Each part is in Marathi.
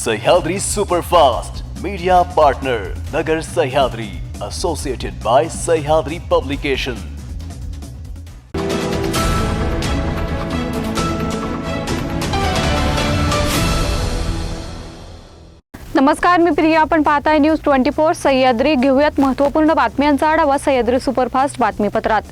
Sahyadri superfast media partner Nagar Sahyadri associated by Sahyadri publication नमस्कार मी प्रिया. आपण पाहताय न्यूज ट्वेंटी फोर. सह्याद्री घेऊयात महत्त्वपूर्ण बातम्यांचा आढावा सह्याद्री सुपरफास्ट बातमीपत्रात.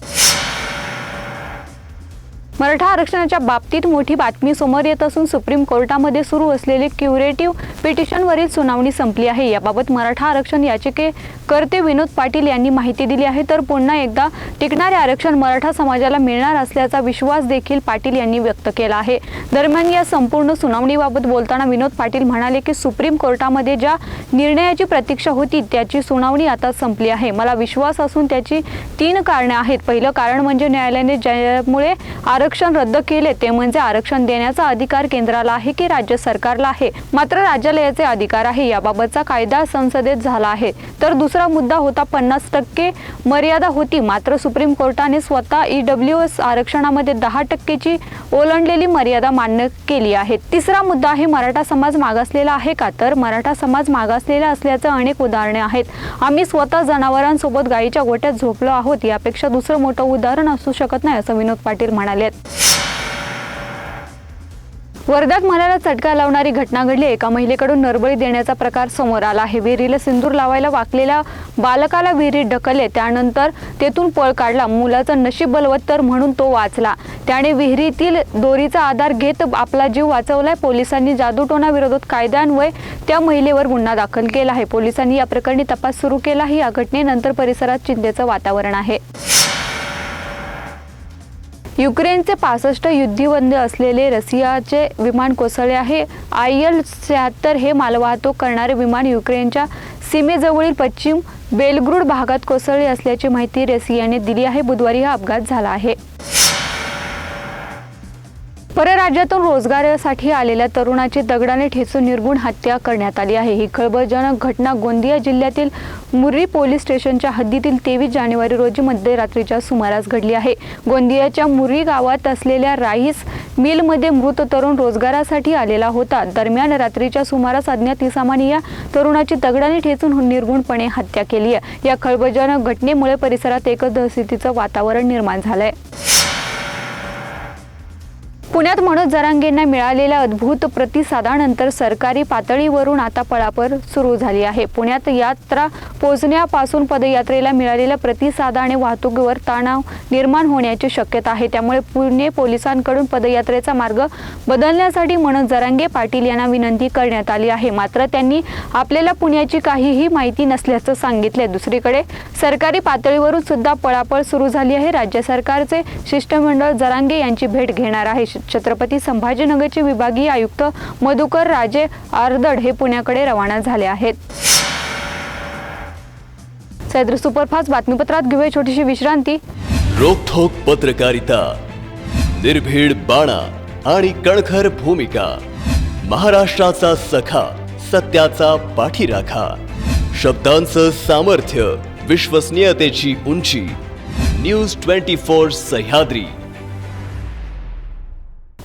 मराठा आरक्षणाच्या बाबतीत मोठी बातमी समोर येत असून सुप्रीम कोर्टामध्ये सुरू असलेली क्युरेटिव्ह पिटिशनवरील सुनावणी संपली आहे. याबाबत मराठा आरक्षण याचिकेकर्ते विनोद पाटील यांनी माहिती दिली आहे. तर पुन्हा एकदा टिकणारे आरक्षण मराठा समाजाला मिळणार असल्याचा विश्वास देखील पाटील यांनी व्यक्त केला आहे. दरम्यान या संपूर्ण सुनावणीबाबत बोलताना विनोद पाटील म्हणाले की सुप्रीम कोर्टामध्ये ज्या निर्णयाची प्रतीक्षा होती त्याची सुनावणी आता संपली आहे. मला विश्वास असून त्याची तीन कारणे आहेत. पहिलं कारण म्हणजे न्यायालयाने ज्यामुळे आरक्षण आरक्षण रद्द केले ते म्हणजे आरक्षण देण्याचा अधिकार केंद्राला आहे की राज्य सरकारला आहे? मात्र राज्याला याचे अधिकार आहे याबाबतचा कायदा संसदेत झाला आहे. तर दुसरा मुद्दा होता पन्नास टक्के मर्यादा होती. मात्र सुप्रीम कोर्टाने स्वतः ईडब्ल्यू एस आरक्षणामध्ये दहा टक्केची ओलांडलेली मर्यादा मान्य केली आहे. तिसरा मुद्दा आहे मराठा समाज मागासलेला आहे का? तर मराठा समाज मागासलेला असल्याचं अनेक उदाहरणे आहेत. आम्ही स्वतः जनावरांसोबत गायीच्या गोट्यात झोपलो आहोत. यापेक्षा दुसरं मोठं उदाहरण असू शकत नाही असं विनोद पाटील म्हणाले वर्ध्यात मनाला चटका लावणारी घटना घडली. एका महिलेकडून नरबळी देण्याचा प्रकार समोर आला. आहे विहिरीला सिंदूर लावायला वाकलेल्या बालकाला विहिरीत ढकलले. त्यानंतर तेथून पळ काढला. मुलाचं नशीब बलवत्तर म्हणून तो वाचला. त्याने विहिरीतील दोरीचा आधार घेत आपला जीव वाचवलाय. पोलिसांनी जादूटोना विरोधात कायद्यान्वये त्या महिलेवर गुन्हा दाखल केला आहे. पोलिसांनी या प्रकरणी तपास सुरू केला. ही या घटनेनंतर परिसरात चिंतेचं वातावरण आहे. युक्रेनचे पासष्ट युद्धबंद असलेले रशियाचे विमान कोसळले आहे. आय एल शहात्तर हे मालवाहतूक करणारे विमान युक्रेनच्या सीमेजवळील पश्चिम बेलग्रुड भागात कोसळले असल्याची माहिती रशियाने दिली आहे. बुधवारी हा अपघात झाला आहे. परराज्यातून रोजगारासाठी आलेल्या तरुणाची दगडाने ठेचून निर्गुण हत्या करण्यात आली आहे. ही खळबळजनक घटना गोंदिया जिल्ह्यातील मुर्री पोलीस स्टेशनच्या हद्दीतील तेवीस जानेवारी रोजी मध्यरात्रीच्या सुमारास घडली आहे. गोंदियाच्या मुर्री गावात असलेल्या राईस मिलमध्ये मृत तरुण रोजगारासाठी आलेला होता. दरम्यान रात्रीच्या सुमारास अज्ञात इसामाने या तरुणाची दगडाने ठेचून निर्गुणपणे हत्या केली आहे. या खळबळजनक घटनेमुळे परिसरात एकच दहशतीचं वातावरण निर्माण झालंय. पुण्यात मनोज जरांगेंना मिळालेल्या अद्भुत प्रतिसादानंतर सरकारी पातळीवरून आता पळापळ सुरू झाली आहे. पुण्यात यात्रा पोचण्यापासून पदयात्रेला मिळालेल्या प्रतिसादाने वाहतुकीवर तणाव निर्माण होण्याची शक्यता आहे. त्यामुळे पुणे पोलिसांकडून पदयात्रेचा मार्ग बदलण्यासाठी मनोज जरांगे पाटील यांना विनंती करण्यात आली आहे. मात्र त्यांनी आपल्याला पुण्याची काहीही माहिती नसल्याचं सांगितले दुसरीकडे सरकारी पातळीवरून सुद्धा पळापळ सुरू झाली आहे. राज्य सरकारचे शिष्टमंडळ जरांगे यांची भेट घेणार आहे. छत्रपती संभाजीनगरचे विभागीय आयुक्त मधुकर राजे आर्दड हे पुण्याकडे रवाना झाले आहेत. सैद्र सुपरफास्ट बातमीपत्रात घेऊया छोटीशी विश्रांती. रोखोक पत्रकारिता निर्भीड बाणा आणि कणखर भूमिका महाराष्ट्राचा सखा सत्याचा पाठीराखा शब्दांचं सामर्थ्य विश्वसनीयतेची उंची news twenty four Sahyadri.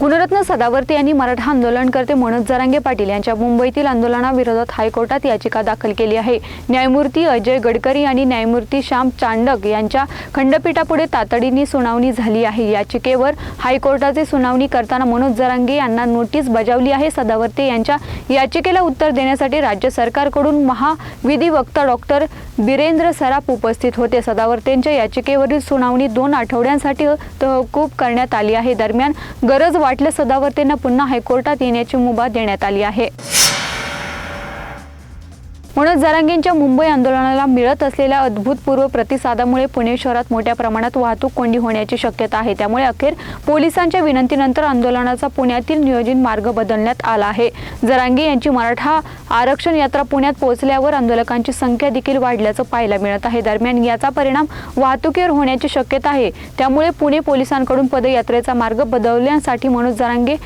Gunratna Sadavarti यांनी मराठा आंदोलनकर्ते मनोज जरांगे पाटील यांच्या मुंबईतील आंदोलनाविरोधात हायकोर्टात याचिका दाखल केली आहे. न्यायमूर्ती अजय गडकरी आणि न्यायमूर्ती श्याम चांडक यांच्या खंडपीठापुढे तातडीने सुनावणी झाली आहे. याचिकेवर हायकोर्टाचे सुनावणी करताना मनोज जरांगे यांना नोटीस बजावली आहे. सदावर्ते यांच्या याचिकेला उत्तर देण्यासाठी राज्य सरकारकडून महाविधिवक्ता डॉक्टर बिरेंद्र सराफ उपस्थित होते. सदावर्तेंच्या याचिकेवरील सुनावणी दोन आठवड्यांसाठी तहकूब करण्यात आली आहे. दरम्यान गरज वाटल्या सदावर्तेंना पुन्हा हायकोर्टात येण्याची मुभा देण्यात आली आहे. म्हणून जरांगेंच्या मुंबई आंदोलनाला मिळत असलेल्या अद्भुतपूर्व प्रतिसादामुळे पुणे शहरात मोठ्या प्रमाणात वाहतूक कोंडी होण्याची शक्यता आहे. त्यामुळे अखेर पोलिसांच्या विनंतीनंतर आंदोलनाचा पुण्यातील नियोजित मार्ग बदलण्यात आला आहे. जरांगे यांची मराठा आरक्षण यात्रा पुण्यात पोहोचल्यावर आंदोलकांची संख्या देखील वाढल्याचं पाहायला मिळत आहे. दरम्यान याचा परिणाम वाहतुकीवर होण्याची शक्यता आहे. त्यामुळे पुणे पोलिसांकडून पदयात्रेचा मार्ग बदलण्यासाठी मनोज जरांगे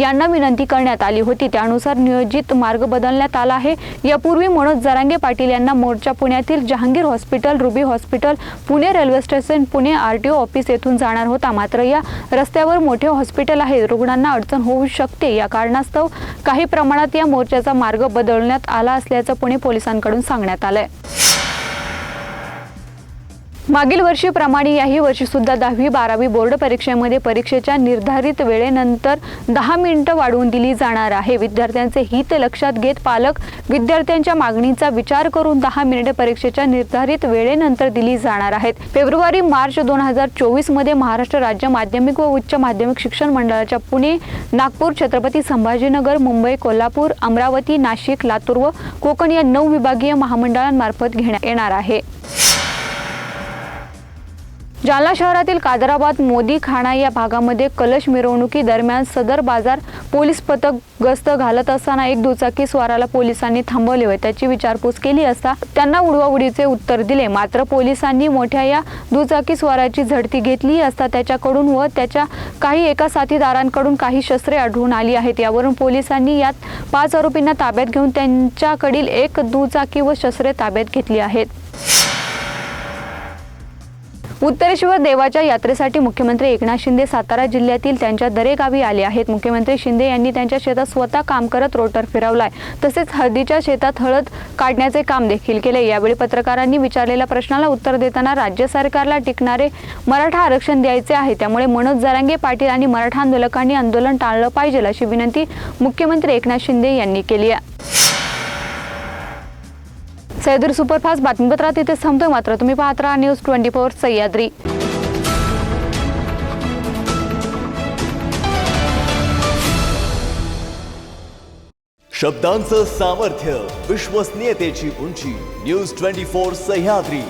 यांना विनंती करण्यात आली होती. त्यानुसार नियोजित मार्ग बदलण्यात आला आहे. यापूर्वी मनोज जरांगे पाटील यांना मोर्चा पुण्यातील Jehangir hospital Ruby hospital Pune railway station Pune R T O office येथून जाणार होता. मात्र या रस्त्यावर मोठे हॉस्पिटल आहे. रुग्णांना अडचण होऊ शकते. या कारणास्तव काही प्रमाणात या मोर्चाचा मार्ग बदलण्यात आला असल्याचं पुणे पोलिसांकडून सांगण्यात आलंय. मागील वर्षीप्रमाणे याही वर्षीसुद्धा दहावी बारावी बोर्ड परीक्षेमध्ये परीक्षेच्या निर्धारित वेळेनंतर दहा मिनिटं वाढवून दिली जाणार आहे. विद्यार्थ्यांचे हित लक्षात घेत पालक विद्यार्थ्यांच्या मागणीचा विचार करून दहा मिनिटे परीक्षेच्या निर्धारित वेळेनंतर दिली जाणार आहेत. फेब्रुवारी मार्च दोन हजार चोवीसमध्ये महाराष्ट्र राज्य माध्यमिक व उच्च माध्यमिक शिक्षण मंडळाच्या पुणे नागपूर छत्रपती संभाजीनगर मुंबई कोल्हापूर अमरावती नाशिक लातूर व कोकण या नऊ विभागीय महामंडळांमार्फत घेण्यात येणार आहे. जालना शहरातील कादराबाद मोदी खाणा या भागामध्ये कलश मिरवणुकी दरम्यान सदर बाजार पोलीस पथक गस्त घालत असताना एक दुचाकी स्वाराला पोलिसांनी थांबवले होते त्याची विचारपूस केली असता त्यांना उडवाउडीचे उत्तर दिले. मात्र पोलिसांनी मोठ्या या दुचाकी स्वाराची झडती घेतली असता त्याच्याकडून व त्याच्या काही एका साथीदारांकडून काही शस्त्रे आढळून आली आहेत. यावरून पोलिसांनी यात पाच आरोपींना ताब्यात घेऊन त्यांच्याकडील एक दुचाकी व शस्त्रे ताब्यात घेतली आहेत. उत्तरेश्वर देवाच्या यात्रेसाठी मुख्यमंत्री एकनाथ शिंदे सातारा जिल्ह्यातील त्यांच्या दरेगावी आले आहेत. मुख्यमंत्री शिंदे यांनी त्यांच्या शेतात स्वतः काम करत रोटर फिरवलाय. तसेच हळदीच्या शेतात हळद काढण्याचे काम देखील केले. यावेळी पत्रकारांनी विचारलेल्या प्रश्नाला उत्तर देताना राज्य सरकारला टिकणारे मराठा आरक्षण द्यायचे आहे. त्यामुळे मनोज जरांगे पाटील आणि मराठा आंदोलकांनी आंदोलन टाळलं पाहिजे अशी विनंती मुख्यमंत्री एकनाथ शिंदे यांनी केली आहे. सह्याद्री सुपरफास्ट बातमीपत्रात इथे थांबतोय मात्र. तुम्ही पाहत राहा न्यूज ट्वेंटी फोर सह्याद्री. शब्दांचं सामर्थ्य विश्वसनीयतेची उंची न्यूज ट्वेंटी फोर सह्याद्री.